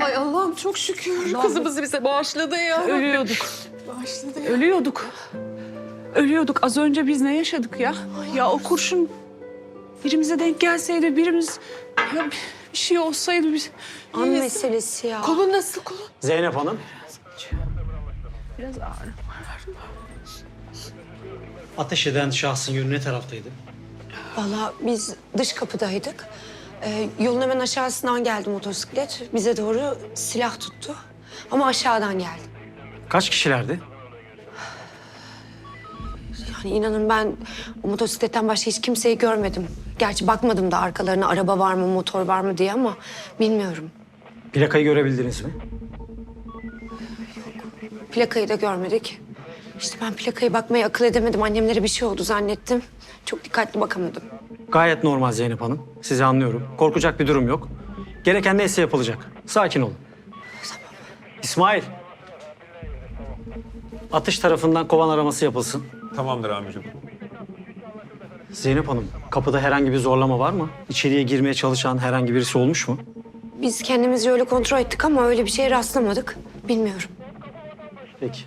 Ay Allah'ım çok şükür. Kızımızı bize bağışladı ya. Ölüyorduk. Bağışladı ya. Ölüyorduk. Ölüyorduk. Az önce biz ne yaşadık ya? Ya o kurşun birimize denk gelseydi birimiz ya bir şey olsaydı biz An meselesi ya. Kolun nasıl kolun? Zeynep Hanım. biraz ağrı. Ateş eden şahsın yönü ne taraftaydı? Valla biz dış kapıdaydık. Ee, yolun hemen aşağısından geldi motosiklet. Bize doğru silah tuttu. Ama aşağıdan geldi. Kaç kişilerdi? Yani inanın ben o motosikletten başka hiç kimseyi görmedim. Gerçi bakmadım da arkalarına araba var mı, motor var mı diye ama bilmiyorum. Plakayı görebildiniz mi? Plakayı da görmedik. İşte ben plakaya bakmayı akıl edemedim. Annemlere bir şey oldu zannettim. Çok dikkatli bakamadım. Gayet normal Zeynep Hanım. Sizi anlıyorum. Korkacak bir durum yok. Gereken neyse yapılacak. Sakin olun. İsmail. Atış tarafından kovan araması yapılsın. Tamamdır amirim. Zeynep Hanım, kapıda herhangi bir zorlama var mı? İçeriye girmeye çalışan herhangi birisi olmuş mu? Biz kendimizi öyle kontrol ettik ama öyle bir şeye rastlamadık. Bilmiyorum. Peki.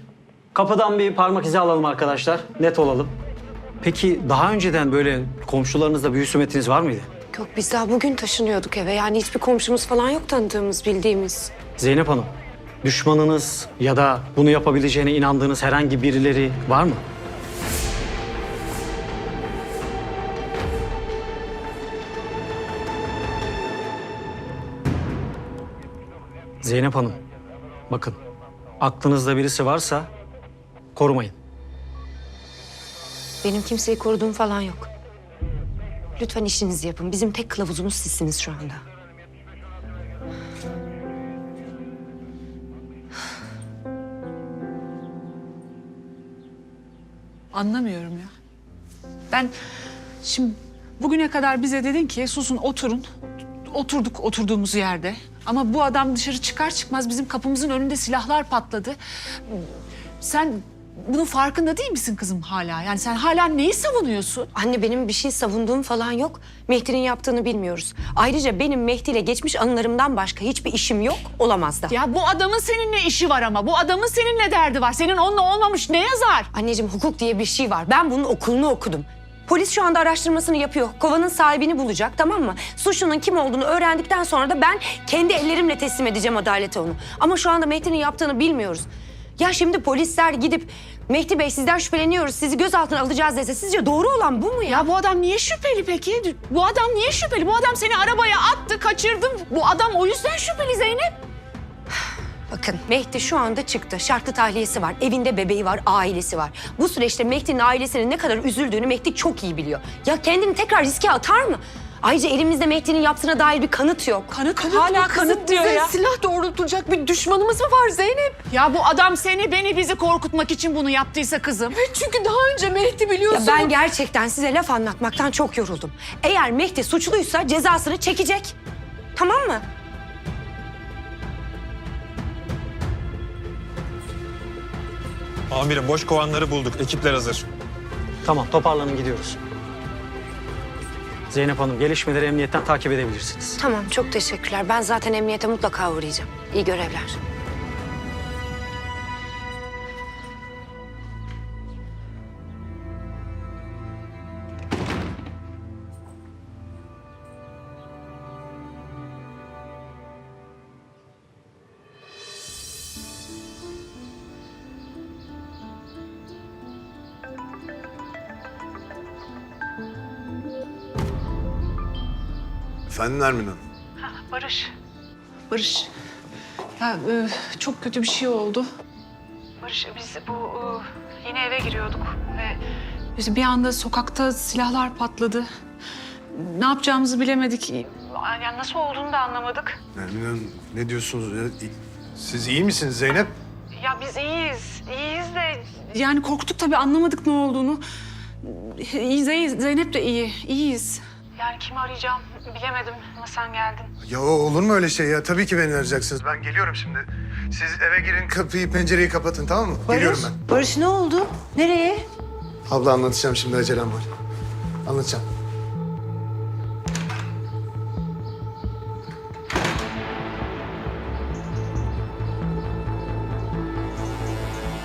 Kapıdan bir parmak izi alalım arkadaşlar. Net olalım. Peki daha önceden böyle komşularınızla bir husumetiniz var mıydı? Yok biz daha bugün taşınıyorduk eve. Yani hiçbir komşumuz falan yok tanıdığımız, bildiğimiz. Zeynep Hanım, düşmanınız ya da bunu yapabileceğine inandığınız herhangi birileri var mı? Zeynep Hanım, bakın aklınızda birisi varsa korumayın. Benim kimseyi koruduğum falan yok. Lütfen işinizi yapın. Bizim tek kılavuzumuz sizsiniz şu anda. Anlamıyorum ya. Ben şimdi bugüne kadar bize dedin ki susun oturun. Oturduk oturduğumuz yerde. Ama bu adam dışarı çıkar çıkmaz bizim kapımızın önünde silahlar patladı. Sen bunun farkında değil misin kızım hala? Yani sen hala neyi savunuyorsun? Anne benim bir şey savunduğum falan yok. Mehdi'nin yaptığını bilmiyoruz. Ayrıca benim Mehdi ile geçmiş anılarımdan başka hiçbir işim yok, olamaz da. Ya bu adamın seninle işi var ama. Bu adamın seninle derdi var. Senin onunla olmamış ne yazar? Anneciğim hukuk diye bir şey var. Ben bunun okulunu okudum. Polis şu anda araştırmasını yapıyor. Kovanın sahibini bulacak tamam mı? Suçlunun kim olduğunu öğrendikten sonra da ben kendi ellerimle teslim edeceğim adalete onu. Ama şu anda Mehdi'nin yaptığını bilmiyoruz. Ya şimdi polisler gidip Mehdi Bey sizden şüpheleniyoruz, sizi gözaltına alacağız dese sizce doğru olan bu mu ya? Ya bu adam niye şüpheli peki? Bu adam niye şüpheli? Bu adam seni arabaya attı, kaçırdı. Bu adam o yüzden şüpheli Zeynep. Bakın Mehdi şu anda çıktı. Şartlı tahliyesi var. Evinde bebeği var, ailesi var. Bu süreçte Mehdi'nin ailesinin ne kadar üzüldüğünü Mehdi çok iyi biliyor. Ya kendini tekrar riske atar mı? Ayrıca elimizde Mehdi'nin yaptığına dair bir kanıt yok. Kanıt, Kanıt hala kanıt diyor ya. silah doğrultulacak bir düşmanımız mı var Zeynep? Ya bu adam seni, beni, bizi korkutmak için bunu yaptıysa kızım. Evet çünkü daha önce Mehdi biliyorsun. Ya ben gerçekten size laf anlatmaktan çok yoruldum. Eğer Mehdi suçluysa cezasını çekecek. Tamam mı? Amirim boş kovanları bulduk. Ekipler hazır. Tamam toparlanın gidiyoruz. Zeynep Hanım gelişmeleri emniyetten takip edebilirsiniz. Tamam çok teşekkürler. Ben zaten emniyete mutlaka uğrayacağım. İyi görevler. Efendim Nermin Hanım? Barış. Barış. Ya e, çok kötü bir şey oldu. Barış biz bu e, yine eve giriyorduk ve biz bir anda sokakta silahlar patladı. Ne yapacağımızı bilemedik. Yani nasıl olduğunu da anlamadık. Nermin Hanım ne diyorsunuz? ya? Siz iyi misiniz Zeynep? Ya biz iyiyiz, iyiyiz de... Yani korktuk tabii anlamadık ne olduğunu. İyi, Zey- Zeynep de iyi, iyiyiz. Yani kimi arayacağım bilemedim ama sen geldin. Ya olur mu öyle şey ya? Tabii ki beni arayacaksınız. Ben geliyorum şimdi. Siz eve girin, kapıyı, pencereyi kapatın tamam mı? Barış, Geliyorum ben. Barış ne oldu? Nereye? Abla anlatacağım şimdi acelem var. Anlatacağım.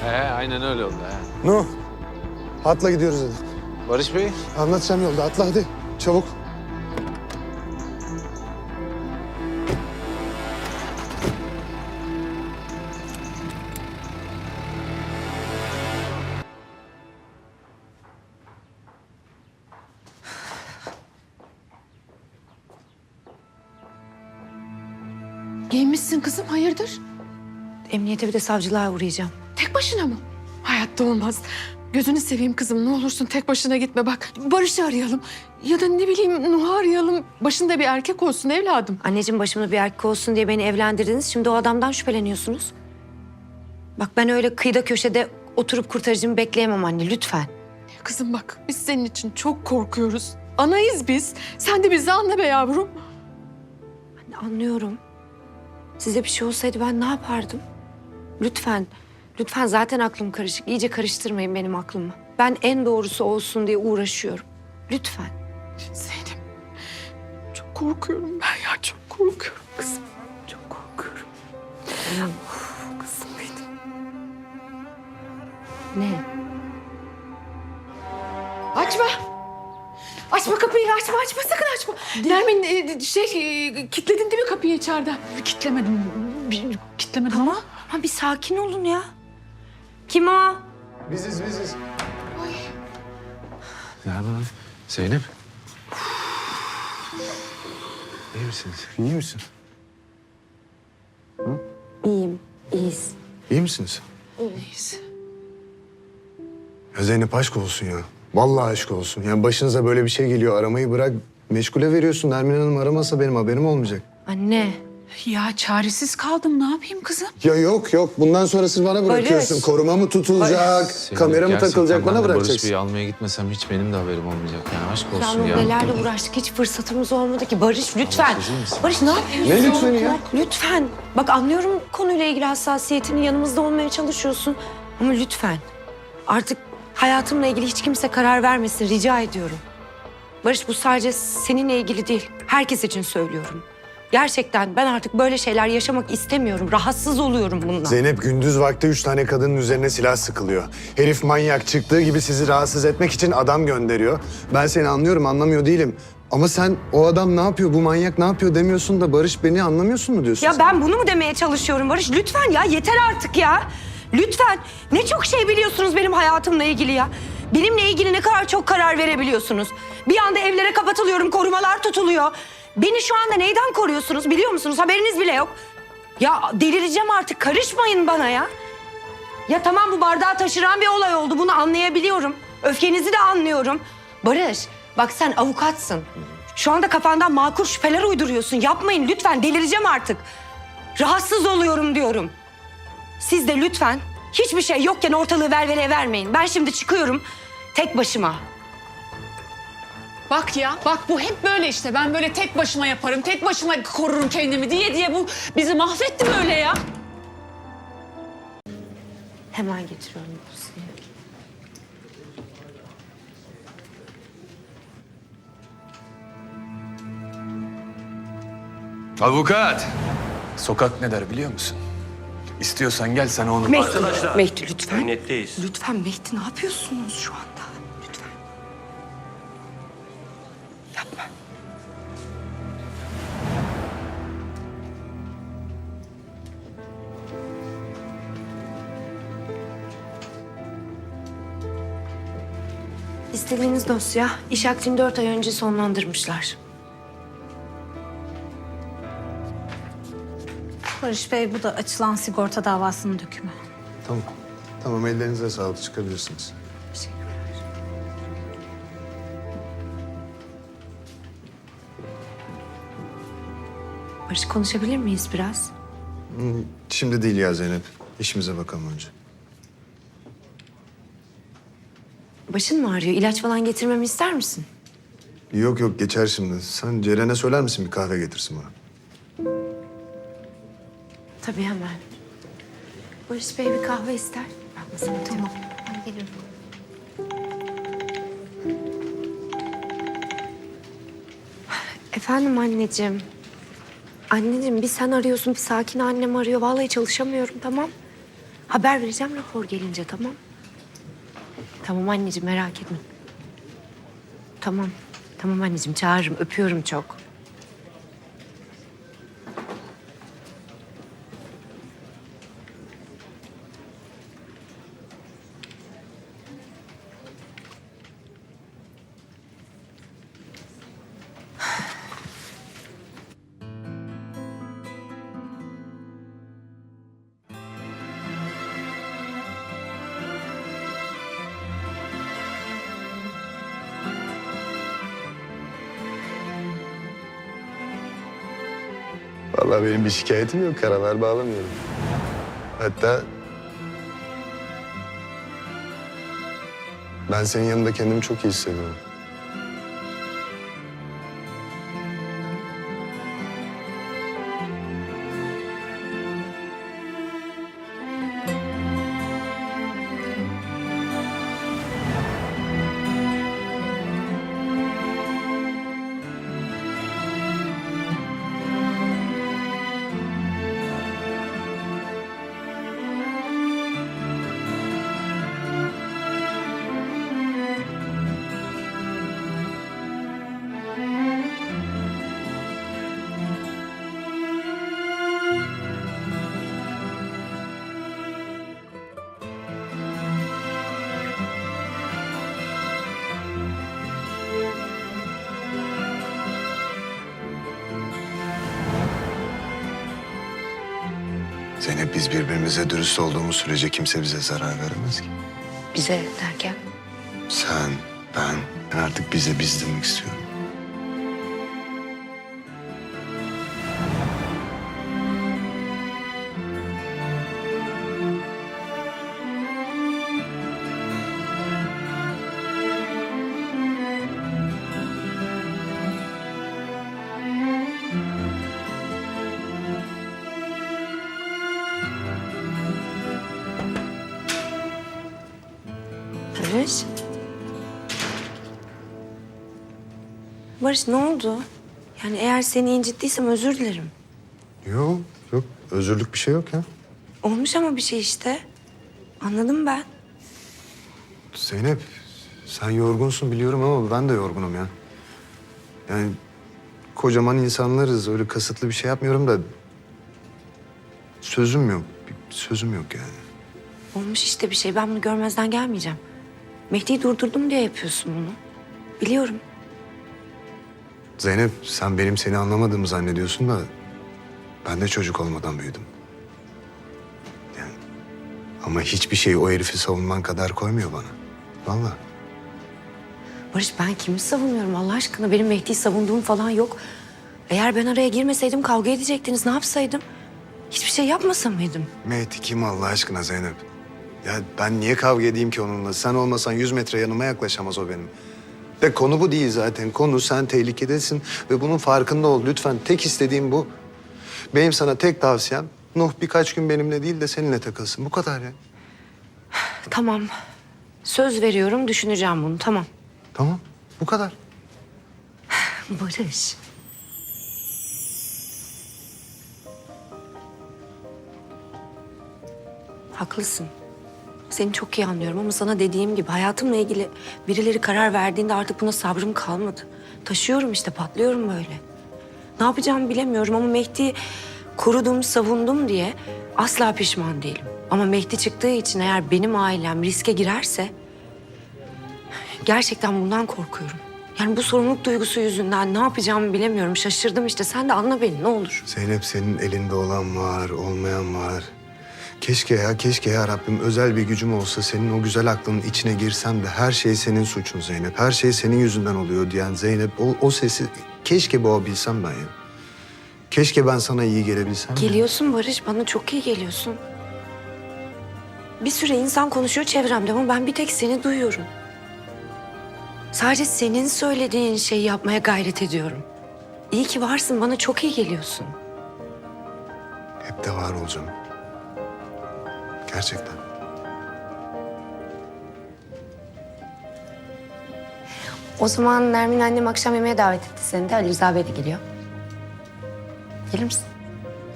He aynen öyle oldu he. Nuh, atla gidiyoruz hadi. Barış Bey Anlatacağım yolda, atla hadi. Çabuk. Giyinmişsin kızım hayırdır? Emniyete bir de savcılığa uğrayacağım. Tek başına mı? Hayatta olmaz. Gözünü seveyim kızım ne olursun tek başına gitme bak. Barış'ı arayalım. Ya da ne bileyim Nuh'u arayalım. Başında bir erkek olsun evladım. Anneciğim başımda bir erkek olsun diye beni evlendirdiniz. Şimdi o adamdan şüpheleniyorsunuz. Bak ben öyle kıyıda köşede oturup kurtarıcımı bekleyemem anne lütfen. Kızım bak biz senin için çok korkuyoruz. Anayız biz. Sen de bizi anla be yavrum. Anne, Anlıyorum. Size bir şey olsaydı ben ne yapardım? Lütfen, lütfen zaten aklım karışık. İyice karıştırmayın benim aklımı. Ben en doğrusu olsun diye uğraşıyorum. Lütfen. Zeynep çok korkuyorum ben ya çok korkuyorum kızım. Çok korkuyorum. Of, kızım benim. Ne? Açma. Açma kapıyı açma açma sakın açma. Nermin e, şey e, kilitledin değil mi kapıyı içeriden? Kitlemedim. Bir- Kitlemedim ama. Ha bir sakin olun ya. Kim o? Biziz biziz. ne haber? Zeynep. İyi misiniz? İyi misin? İyiyim, iyiyiz. İyi misiniz? İyiyiz. Ya Zeynep aşk olsun ya. Vallahi aşk olsun. Yani başınıza böyle bir şey geliyor. Aramayı bırak. Meşgule veriyorsun. Nermin Hanım aramasa benim haberim olmayacak. Anne, Ya çaresiz kaldım. Ne yapayım kızım? Ya yok yok. Bundan sonrasını bana bırakıyorsun. Barış. Koruma mı tutulacak? Kamera mı gerçekten takılacak? ben Bana de Barış bırakacaksın. Bey'i almaya gitmesem hiç benim de haberim olmayacak. Yani aşk olsun ya. nelerle uğraştık. Hiç fırsatımız olmadı ki. Barış lütfen. misiniz? Barış ne yapıyorsun? Ne lütfeni ya? Lütfen. Bak anlıyorum konuyla ilgili hassasiyetini. Yanımızda olmaya çalışıyorsun. Ama lütfen. Artık hayatımla ilgili hiç kimse karar vermesin. Rica ediyorum. Barış bu sadece seninle ilgili değil. Herkes için söylüyorum. Gerçekten ben artık böyle şeyler yaşamak istemiyorum. Rahatsız oluyorum bundan. Zeynep gündüz vakti üç tane kadının üzerine silah sıkılıyor. Herif manyak çıktığı gibi sizi rahatsız etmek için adam gönderiyor. Ben seni anlıyorum anlamıyor değilim. Ama sen o adam ne yapıyor bu manyak ne yapıyor demiyorsun da Barış beni anlamıyorsun mu diyorsun Ya sen? ben bunu mu demeye çalışıyorum Barış? Lütfen ya yeter artık ya. Lütfen. Ne çok şey biliyorsunuz benim hayatımla ilgili ya. Benimle ilgili ne kadar çok karar verebiliyorsunuz. Bir anda evlere kapatılıyorum, korumalar tutuluyor. Beni şu anda neyden koruyorsunuz biliyor musunuz? Haberiniz bile yok. Ya delireceğim artık. Karışmayın bana ya. Ya tamam bu bardağı taşıran bir olay oldu. Bunu anlayabiliyorum. Öfkenizi de anlıyorum. Barış, bak sen avukatsın. Şu anda kafandan makul şüpheler uyduruyorsun. Yapmayın lütfen. Delireceğim artık. Rahatsız oluyorum diyorum. Siz de lütfen hiçbir şey yokken ortalığı ververe vermeyin. Ben şimdi çıkıyorum tek başıma. Bak ya, bak bu hep böyle işte. Ben böyle tek başıma yaparım, tek başıma korurum kendimi diye diye bu bizi mahvetti böyle ya. Hemen getiriyorum dosyayı. Avukat. Sokak ne der biliyor musun? İstiyorsan gel sana onu... Mehdi, Mehdi lütfen. Netteyiz. Lütfen Mehdi ne yapıyorsunuz şu anda? İstediğiniz dosya iş akdini dört ay önce sonlandırmışlar. Barış Bey bu da açılan sigorta davasının dökümü. Tamam. Tamam ellerinize sağlık çıkabilirsiniz. Barış konuşabilir miyiz biraz? Şimdi değil ya Zeynep. İşimize bakalım önce. Başın mı ağrıyor? İlaç falan getirmemi ister misin? Yok yok geçer şimdi. Sen Ceren'e söyler misin bir kahve getirsin bana? Tabii hemen. Barış Bey bir kahve ister. Ben masama tamam. Ben gelirim. Efendim anneciğim. Anneciğim bir sen arıyorsun, bir sakin annem arıyor. Vallahi çalışamıyorum tamam. Haber vereceğim rapor gelince tamam. Tamam anneciğim merak etme. Tamam. Tamam anneciğim çağırırım. Öpüyorum çok. Bir şikayetim yok. Karalar bağlamıyorum. Hatta... Ben senin yanında kendimi çok iyi hissediyorum. Zeynep biz birbirimize dürüst olduğumuz sürece kimse bize zarar veremez ki. Bize derken? Sen, ben, ben artık bize biz demek istiyorum. Barış ne oldu? Yani eğer seni incittiysem özür dilerim. Yok, yok. Özürlük bir şey yok ya. Olmuş ama bir şey işte. Anladım ben. Zeynep, sen yorgunsun biliyorum ama ben de yorgunum ya. Yani kocaman insanlarız. Öyle kasıtlı bir şey yapmıyorum da... Sözüm yok. Sözüm yok yani. Olmuş işte bir şey. Ben bunu görmezden gelmeyeceğim. Mehdi'yi durdurdum diye yapıyorsun bunu. Biliyorum. Zeynep, sen benim seni anlamadığımı zannediyorsun da... Ben de çocuk olmadan büyüdüm. Yani... Ama hiçbir şey o herifi savunman kadar koymuyor bana. Vallahi. Barış ben kimi savunuyorum Allah aşkına? Benim Mehdi'yi savunduğum falan yok. Eğer ben araya girmeseydim kavga edecektiniz. Ne yapsaydım? Hiçbir şey yapmasa mıydım? Mehdi kim Allah aşkına Zeynep? Ya ben niye kavga edeyim ki onunla? Sen olmasan yüz metre yanıma yaklaşamaz o benim. De konu bu değil zaten. Konu sen tehlikedesin ve bunun farkında ol lütfen. Tek istediğim bu. Benim sana tek tavsiyem Nuh birkaç gün benimle değil de seninle takılsın. Bu kadar ya. Tamam. Söz veriyorum düşüneceğim bunu tamam. Tamam. Bu kadar. Barış. Haklısın. Seni çok iyi anlıyorum ama sana dediğim gibi hayatımla ilgili birileri karar verdiğinde artık buna sabrım kalmadı. Taşıyorum işte patlıyorum böyle. Ne yapacağımı bilemiyorum ama Mehdi korudum, savundum diye asla pişman değilim. Ama Mehdi çıktığı için eğer benim ailem riske girerse gerçekten bundan korkuyorum. Yani bu sorumluluk duygusu yüzünden ne yapacağımı bilemiyorum. Şaşırdım işte. Sen de anla beni ne olur. Zeynep senin elinde olan var, olmayan var. Keşke ya, keşke ya Rabbim özel bir gücüm olsa senin o güzel aklının içine girsem de her şey senin suçun Zeynep. Her şey senin yüzünden oluyor diyen Zeynep o, o sesi keşke boğabilsem ben ya. Keşke ben sana iyi gelebilsem. ya. Geliyorsun Barış. Bana çok iyi geliyorsun. Bir süre insan konuşuyor çevremde ama ben bir tek seni duyuyorum. Sadece senin söylediğin şeyi yapmaya gayret ediyorum. İyi ki varsın. Bana çok iyi geliyorsun. Hep de var olacağım. Gerçekten. O zaman Nermin annem akşam yemeğe davet etti seni de. Ali Rıza Bey de geliyor. Gelir misin?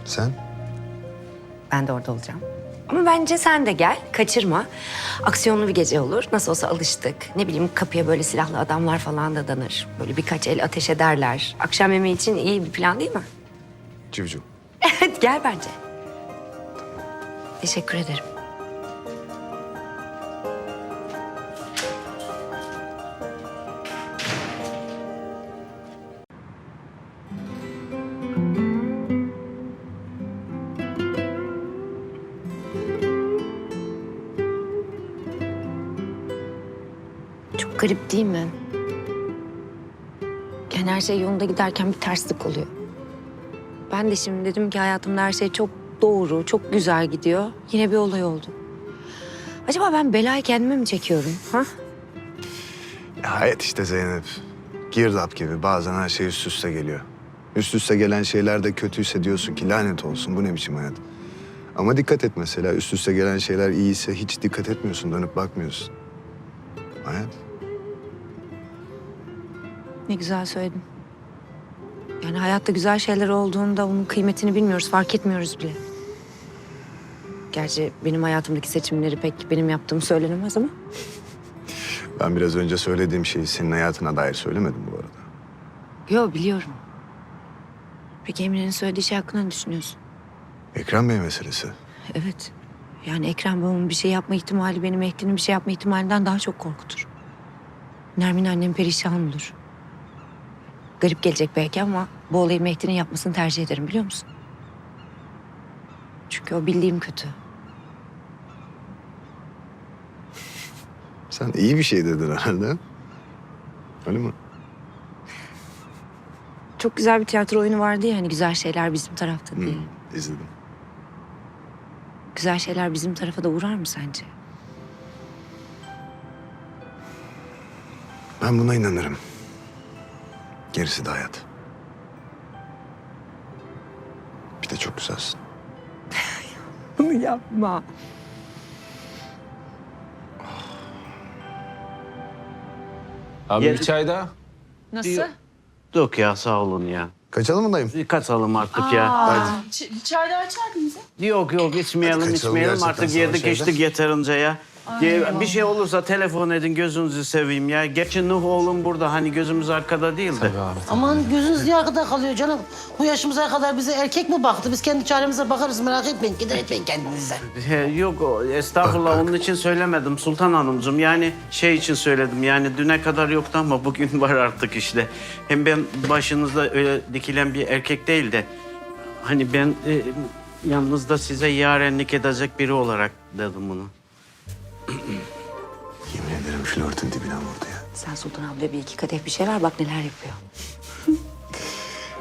Sen? Ben de orada olacağım. Ama bence sen de gel, kaçırma. Aksiyonlu bir gece olur. Nasıl olsa alıştık. Ne bileyim kapıya böyle silahlı adamlar falan da danır. Böyle birkaç el ateş ederler. Akşam yemeği için iyi bir plan değil mi? Civciv. Evet, gel bence. Teşekkür ederim. Garip değil mi? Yani her şey yolunda giderken bir terslik oluyor. Ben de şimdi dedim ki hayatımda her şey çok doğru, çok güzel gidiyor. Yine bir olay oldu. Acaba ben belayı kendime mi çekiyorum? Ha? Ya hayat işte Zeynep. Girdap gibi bazen her şey üst üste geliyor. Üst üste gelen şeyler de kötüyse diyorsun ki lanet olsun bu ne biçim hayat. Ama dikkat et mesela üst üste gelen şeyler iyiyse hiç dikkat etmiyorsun dönüp bakmıyorsun. Hayat. Ne güzel söyledin. Yani hayatta güzel şeyler olduğunda onun kıymetini bilmiyoruz, fark etmiyoruz bile. Gerçi benim hayatımdaki seçimleri pek benim yaptığım söylenemez ama. Ben biraz önce söylediğim şeyi senin hayatına dair söylemedim bu arada. Yo biliyorum. Peki Emine'nin söylediği şey hakkında ne düşünüyorsun? Ekrem Bey meselesi. Evet. Yani Ekrem babamın bir şey yapma ihtimali benim Mehdi'nin bir şey yapma ihtimalinden daha çok korkutur. Nermin annem perişan olur. Garip gelecek belki ama bu olayı Mehdi'nin yapmasını tercih ederim biliyor musun? Çünkü o bildiğim kötü. Sen iyi bir şey dedin herhalde. Öyle mi? Çok güzel bir tiyatro oyunu vardı ya hani güzel şeyler bizim tarafta diye. Hı, izledim. Güzel şeyler bizim tarafa da uğrar mı sence? Ben buna inanırım. Gerisi de hayat. Bir de çok güzelsin. Bunu yapma. Abi Yer- bir çay daha. Nasıl? Yok ya sağ olun ya. Kaçalım mı dayım? Kaçalım artık ya. Hadi. Çayda açardın bize. Yok yok içmeyelim Hadi kaçalım içmeyelim gerçekten artık sana yedik şeyden. içtik yeterince ya. Ya, bir şey olursa telefon edin gözünüzü seveyim ya. Geçin Nuh oğlum burada hani gözümüz arkada değil de. Tabii abi. Aman gözünüz niye arkada kalıyor canım? Bu yaşımıza kadar bize erkek mi baktı? Biz kendi çaremize bakarız merak etmeyin. Gider etmeyin kendinize. He, yok o, estağfurullah onun için söylemedim Sultan Hanımcığım. Yani şey için söyledim yani düne kadar yoktu ama bugün var artık işte. Hem ben başınızda öyle dikilen bir erkek değil de... Hani ben e, yanınızda size yarenlik edecek biri olarak dedim bunu. Yemin ederim flörtün dibine vurdu ya. Sen Sultan abla bir iki kadeh bir şey ver bak neler yapıyor.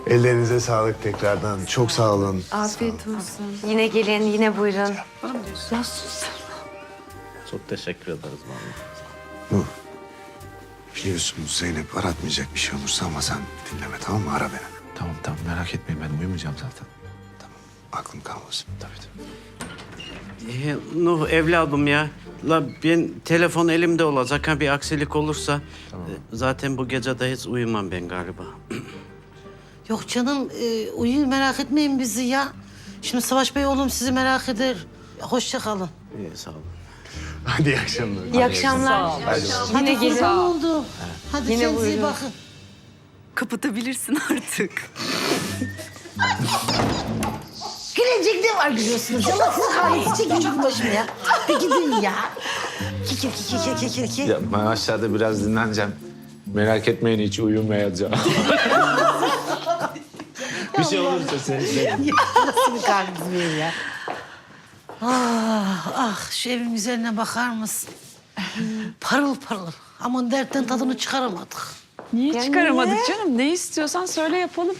Ellerinize sağlık tekrardan. Çok sağ olun. Afiyet olsun. Yine gelin yine buyurun. Çok teşekkür ederiz vallahi. Nur. Biliyorsunuz Zeynep aratmayacak bir şey olursa ama sen dinleme tamam mı? Ara beni. Tamam tamam merak etmeyin ben uyumayacağım zaten. Aklım kalmasın. Tabii tabii. Ee, Nuh evladım ya. La ben telefon elimde olacak ha bir aksilik olursa e, zaten bu gece de hiç uyumam ben galiba. Yok canım e, uyuyun merak etmeyin bizi ya. Şimdi Savaş Bey oğlum sizi merak eder. Hoşça kalın. İyi sağ olun. Hadi iyi akşamlar. İyi akşamlar. Hadi kurban oldu. Hadi Yine kendinize iyi bakın. Kapatabilirsin artık. Gülecek ne var gülüyorsunuz? Allah sizin halinizi çekin çok başım ya. Bir gidin ya. Kikir kikir kikir kikir kikir. Ya ben aşağıda biraz dinleneceğim. Merak etmeyin hiç uyumayacağım. bir şey olursa seni Nasıl bir kalbiniz benim ya? Ah ah şu evin güzeline bakar mısın? Parıl parıl. Aman dertten tadını çıkaramadık. Niye çıkaramadık canım? Ne istiyorsan söyle yapalım.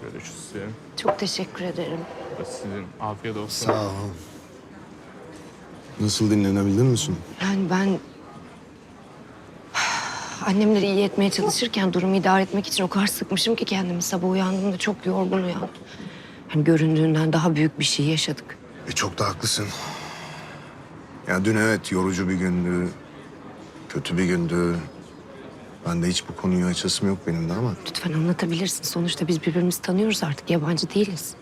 Şöyle şu sizin, Çok teşekkür ederim. sizin afiyet olsun. Sağ ol. Nasıl dinlenebildin misin? Yani ben annemleri iyi etmeye çalışırken durumu idare etmek için o kadar sıkmışım ki kendimi sabah uyandığımda çok yorgun uyandım. Yani göründüğünden daha büyük bir şey yaşadık. E çok da haklısın. Ya dün evet yorucu bir gündü. Kötü bir gündü. Ben de hiç bu konuyu açasım yok benim de ama. Lütfen anlatabilirsin. Sonuçta biz birbirimizi tanıyoruz artık. Yabancı değiliz.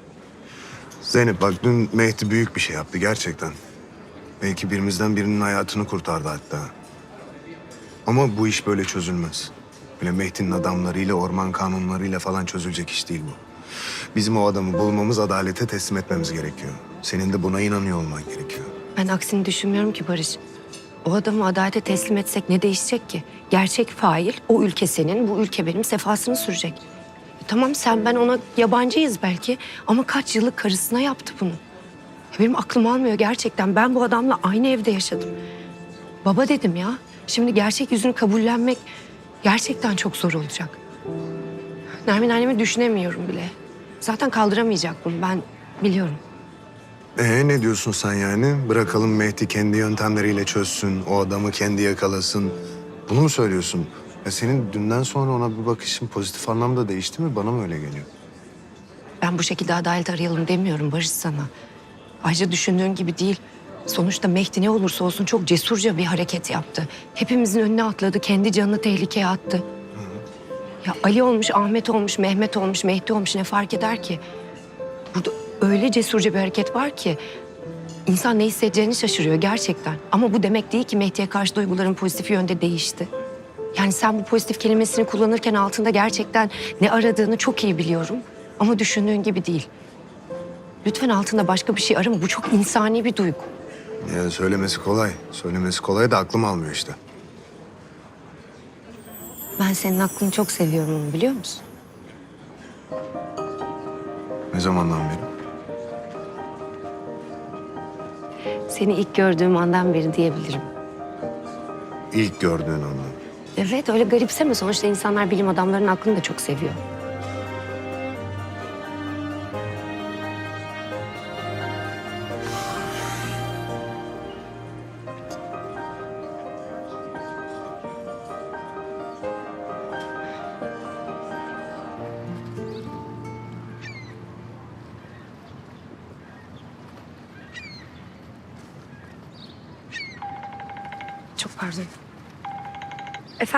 Zeynep bak dün Mehdi büyük bir şey yaptı gerçekten. Belki birimizden birinin hayatını kurtardı hatta. Ama bu iş böyle çözülmez. Böyle Mehdi'nin adamlarıyla, orman kanunlarıyla falan çözülecek iş değil bu. Bizim o adamı bulmamız, adalete teslim etmemiz gerekiyor. Senin de buna inanıyor olman gerekiyor. Ben aksini düşünmüyorum ki Barış. O adamı adalete teslim etsek ne değişecek ki? Gerçek fail o ülke senin, bu ülke benim sefasını sürecek. E tamam sen ben ona yabancıyız belki ama kaç yıllık karısına yaptı bunu. Ya Benim aklım almıyor gerçekten. Ben bu adamla aynı evde yaşadım. Baba dedim ya. Şimdi gerçek yüzünü kabullenmek gerçekten çok zor olacak. Nermin annemi düşünemiyorum bile. Zaten kaldıramayacak bunu ben biliyorum. Ee ne diyorsun sen yani? Bırakalım Mehdi kendi yöntemleriyle çözsün, o adamı kendi yakalasın. Bunu mu söylüyorsun? Ya senin dünden sonra ona bir bakışın pozitif anlamda değişti mi? Bana mı öyle geliyor? Ben bu şekilde adalet arayalım demiyorum Barış sana. Ayrıca düşündüğün gibi değil. Sonuçta Mehdi ne olursa olsun çok cesurca bir hareket yaptı. Hepimizin önüne atladı, kendi canını tehlikeye attı. Ya Ali olmuş, Ahmet olmuş, Mehmet olmuş, Mehdi olmuş ne fark eder ki? Burada öyle cesurca bir hareket var ki insan ne hissedeceğini şaşırıyor gerçekten. Ama bu demek değil ki Mehdi'ye karşı duyguların pozitif yönde değişti. Yani sen bu pozitif kelimesini kullanırken altında gerçekten ne aradığını çok iyi biliyorum. Ama düşündüğün gibi değil. Lütfen altında başka bir şey arama. Bu çok insani bir duygu. Yani söylemesi kolay. Söylemesi kolay da aklım almıyor işte. Ben senin aklını çok seviyorum onu biliyor musun? Ne zamandan beri? Seni ilk gördüğüm andan beri diyebilirim. İlk gördüğün andan. Evet öyle garipseme. Sonuçta insanlar bilim adamlarının aklını da çok seviyor.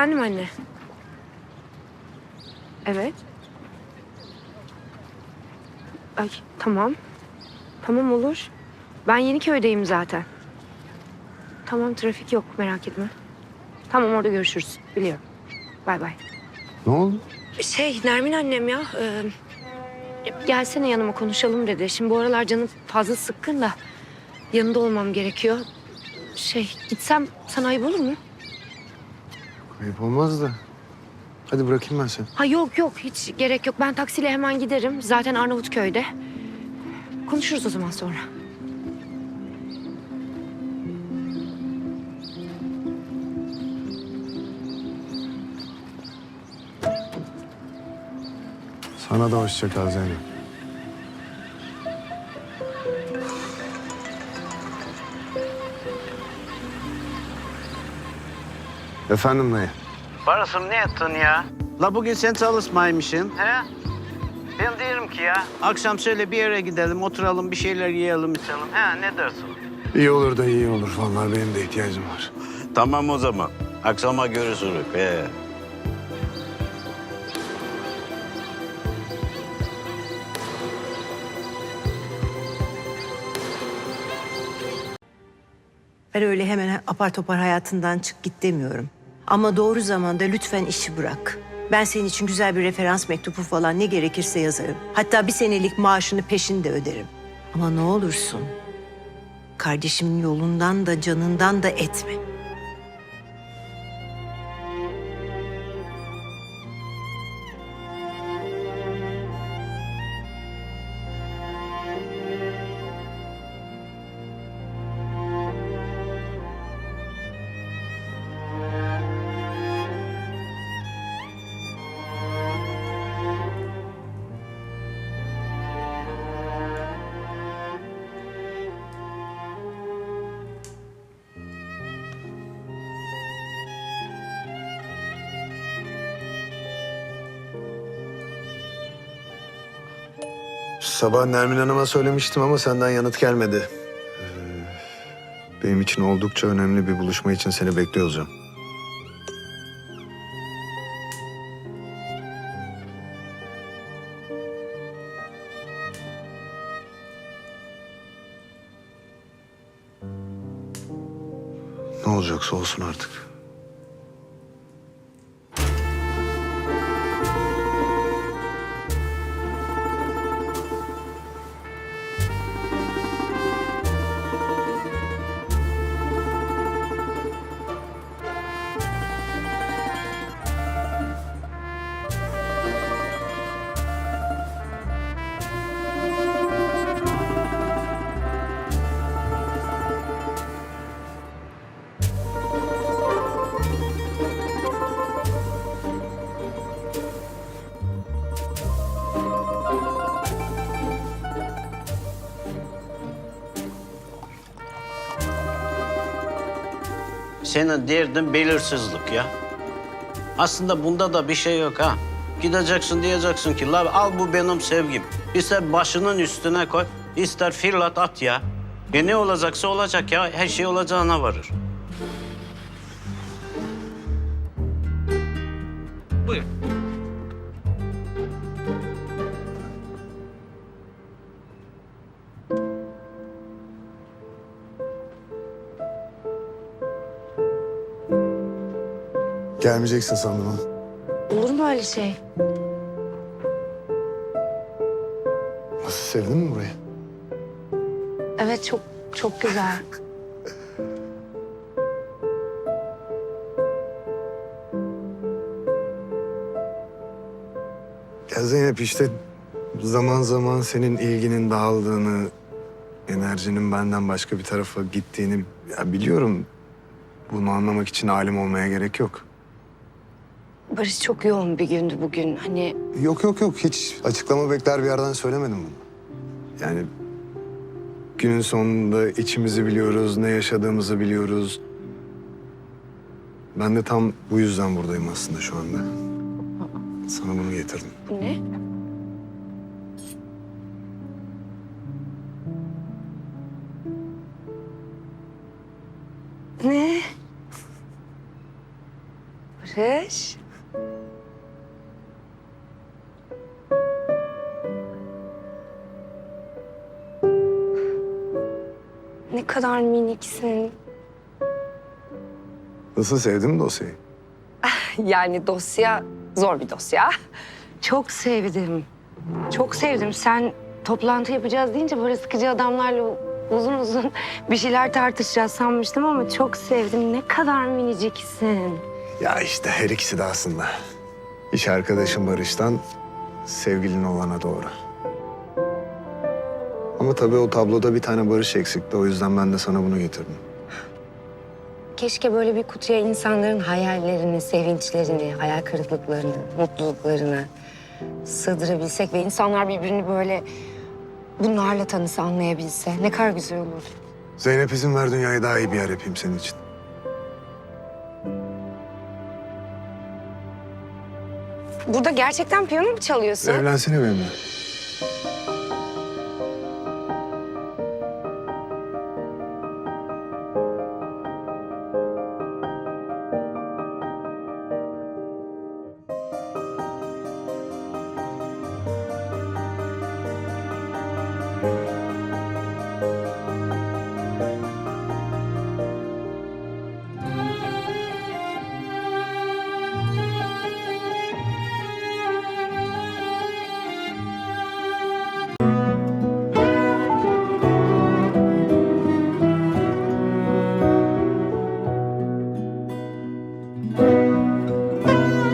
Efendim anne. Evet. Ay tamam. Tamam olur. Ben Yeniköy'deyim zaten. Tamam trafik yok merak etme. Tamam orada görüşürüz. Biliyorum. Bay bay. Ne oldu? Şey Nermin annem ya. e, gelsene yanıma konuşalım dedi. Şimdi bu aralar canım fazla sıkkın da yanında olmam gerekiyor. Şey gitsem sana ayıp olur mu? Ayıp olmaz da. Hadi bırakayım ben seni. Ha yok yok hiç gerek yok. Ben taksiyle hemen giderim. Zaten Arnavutköy'de. Konuşuruz o zaman sonra. Sana da hoşça kal Zeynep. Efendim dayı. Barış'ım ne ettin ya? La bugün sen çalışmaymışsın. He? Ben diyorum ki ya akşam şöyle bir yere gidelim, oturalım, bir şeyler yiyelim, içelim. He ne dersin? İyi olur da iyi olur. Vallahi benim de ihtiyacım var. Tamam o zaman. Akşama görüşürüz. He. Ben öyle hemen apar topar hayatından çık git demiyorum. Ama doğru zamanda lütfen işi bırak. Ben senin için güzel bir referans mektubu falan ne gerekirse yazarım. Hatta bir senelik maaşını peşin de öderim. Ama ne olursun kardeşimin yolundan da canından da etme. Sabah Nermin Hanım'a söylemiştim ama senden yanıt gelmedi. Ee, benim için oldukça önemli bir buluşma için seni bekliyor olacağım. Ne olacaksa olsun artık. Senin derdin belirsizlik ya. Aslında bunda da bir şey yok ha. Gideceksin diyeceksin ki la al bu benim sevgim. İster başının üstüne koy, ister fırlat at ya. E ne olacaksa olacak ya. Her şey olacağına varır. Gelmeyeceksin sandım ha. Olur mu öyle şey? Nasıl sevdin mi burayı? Evet çok çok güzel. Ya Zeynep işte zaman zaman senin ilginin dağıldığını, enerjinin benden başka bir tarafa gittiğini ya biliyorum. Bunu anlamak için alim olmaya gerek yok. Barış çok yoğun bir gündü bugün. Hani Yok yok yok hiç açıklama bekler bir yerden söylemedim bunu. Yani günün sonunda içimizi biliyoruz, ne yaşadığımızı biliyoruz. Ben de tam bu yüzden buradayım aslında şu anda. Sana bunu getirdim. bu ne? Ne? Barış? Kadar miniksin. Nasıl sevdin mi dosyayı? Yani dosya zor bir dosya. Çok sevdim. Çok sevdim. Sen toplantı yapacağız deyince böyle sıkıcı adamlarla uzun uzun bir şeyler tartışacağız sanmıştım ama çok sevdim. Ne kadar miniciksin. Ya işte her ikisi de aslında. İş arkadaşım Barış'tan sevgilin olana doğru. Ama tabii o tabloda bir tane Barış eksikti. O yüzden ben de sana bunu getirdim. Keşke böyle bir kutuya insanların hayallerini, sevinçlerini, hayal kırıklıklarını, mutluluklarını sığdırabilsek ve insanlar birbirini böyle bunlarla tanısa, anlayabilse. Ne kadar güzel olur. Zeynep izin ver dünyayı daha iyi bir yer yapayım senin için. Burada gerçekten piyano mu çalıyorsun? Evlensene benimle.